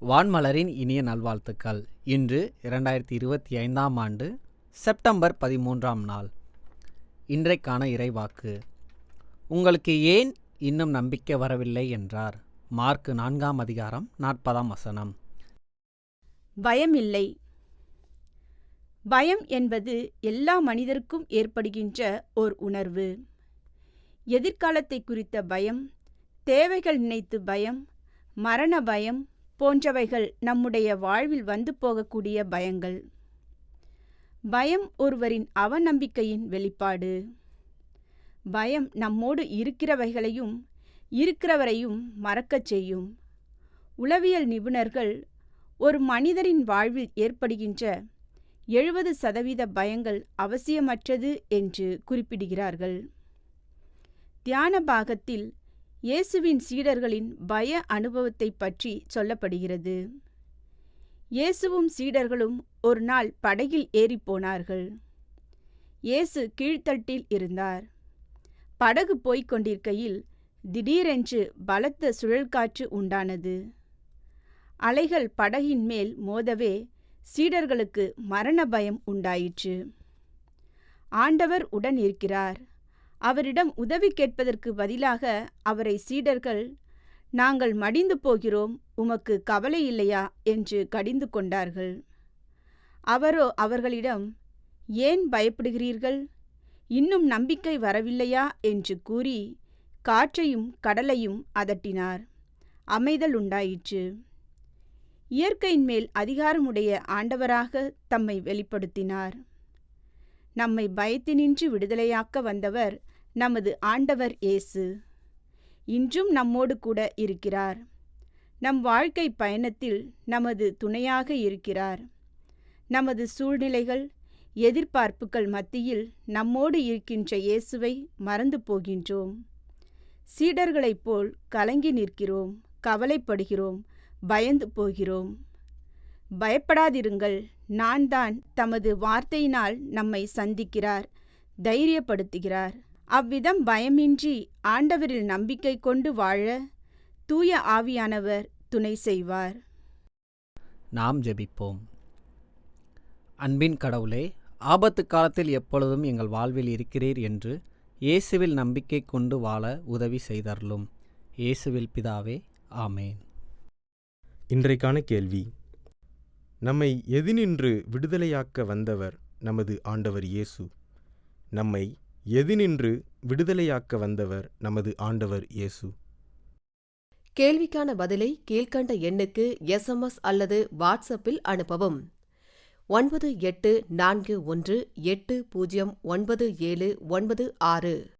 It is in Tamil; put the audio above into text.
வான்மலரின் இனிய நல்வாழ்த்துக்கள். இன்று இரண்டாயிரத்தி இருபத்தி ஐந்தாம் ஆண்டு செப்டம்பர் பதிமூன்றாம் நாள். இன்றைக்கான இறைவாக்கு. உங்களுக்கு ஏன் இன்னும் நம்பிக்கை வரவில்லை என்றார். மார்க்கு நான்காம் அதிகாரம் நாற்பதாம் வசனம். பயமில்லை. பயம் என்பது எல்லா மனிதருக்கும் ஏற்படுகின்ற ஓர் உணர்வு. எதிர்காலத்தை குறித்த பயம் தேவைகள் நினைத்து பயம் மரண பயம் போன்றவைகள் நம்முடைய வாழ்வில் வந்து போகக்கூடிய பயங்கள். பயம் ஒருவரின் அவநம்பிக்கையின் வெளிப்பாடு. பயம் நம்மோடு இருக்கிறவைகளையும் இருக்கிறவரையும் மறக்கச் செய்யும். உளவியல் நிபுணர்கள் ஒரு மனிதரின் வாழ்வில் ஏற்படுகின்ற எழுபது சதவீத பயங்கள் அவசியமற்றது என்று குறிப்பிடுகிறார்கள். தியான பாகத்தில் இயேசுவின் சீடர்களின் பய அனுபவத்தை பற்றி சொல்லப்படுகிறது. இயேசுவும் சீடர்களும் ஒரு நாள் படகில் ஏறிப் போனார்கள். இயேசு கீழ்த்தட்டில் இருந்தார். படகு போய்க் கொண்டிருக்கையில் திடீரென்று பலத்த சுழல்காற்று உண்டானது. அலைகள் படகின் மேல் மோதவே சீடர்களுக்கு மரண பயம் உண்டாயிற்று. ஆண்டவர் உடன் இருக்கிறார். அவரிடம் உதவி கேட்பதற்கு பதிலாக அவரை சீடர்கள் நாங்கள் மடிந்து போகிறோம் உமக்கு கவலை இல்லையா? என்று கடிந்து கொண்டார்கள். அவரோ அவர்களிடம் ஏன் பயப்படுகிறீர்கள்? இன்னும் நம்பிக்கை வரவில்லையா? என்று கூறி காற்றையும் கடலையும் அதட்டினார். அமைதல் உண்டாயிற்று. இயற்கையின் மேல் அதிகாரமுடைய ஆண்டவராக தம்மை வெளிப்படுத்தினார். நம்மை பயத்தினின்று விடுதலையாக்க வந்தவர் நமது ஆண்டவர் இயேசு. இன்றும் நம்மோடு கூட இருக்கிறார். நம் வாழ்க்கை பயணத்தில் நமது துணையாக இருக்கிறார். நமது சூழ்நிலைகள் எதிர்பார்ப்புகள் மத்தியில் நம்மோடு இருக்கின்ற இயேசுவை மறந்து போகின்றோம். சீடர்களைப் போல் கலங்கி நிற்கிறோம் கவலைப்படுகிறோம் பயந்து போகிறோம். பயப்படாதிருங்கள். நான் தான் தமது வார்த்தையினால் நம்மை சந்திக்கிறார் தைரியப்படுத்துகிறார். அவ்விதம் பயமின்றி ஆண்டவரில் நம்பிக்கை கொண்டு வாழ தூய ஆவியானவர் துணை செய்வார். நாம் ஜெபிப்போம். அன்பின் கடவுளே ஆபத்து காலத்தில் எப்பொழுதும் எங்கள் வாழ்வில் இருக்கிறீர் என்று இயேசுவில் நம்பிக்கை கொண்டு வாழ உதவி செய்தருளும். இயேசுவில் பிதாவே ஆமேன். இன்றைக்கான கேள்வி நம்மை எதினின்று விடுதலையாக்க வந்தவர் நமது ஆண்டவர் இயேசு. நம்மை எதினின்று விடுதலையாக்க வந்தவர் நமது ஆண்டவர் இயேசு. கேள்விக்கான பதிலை கீழ்கண்ட எண்ணுக்கு எஸ்எம்எஸ் அல்லது வாட்ஸ்அப்பில் அனுப்பவும். ஒன்பது எட்டு நான்கு ஒன்று எட்டு பூஜ்ஜியம் ஒன்பது ஏழு ஒன்பது ஆறு.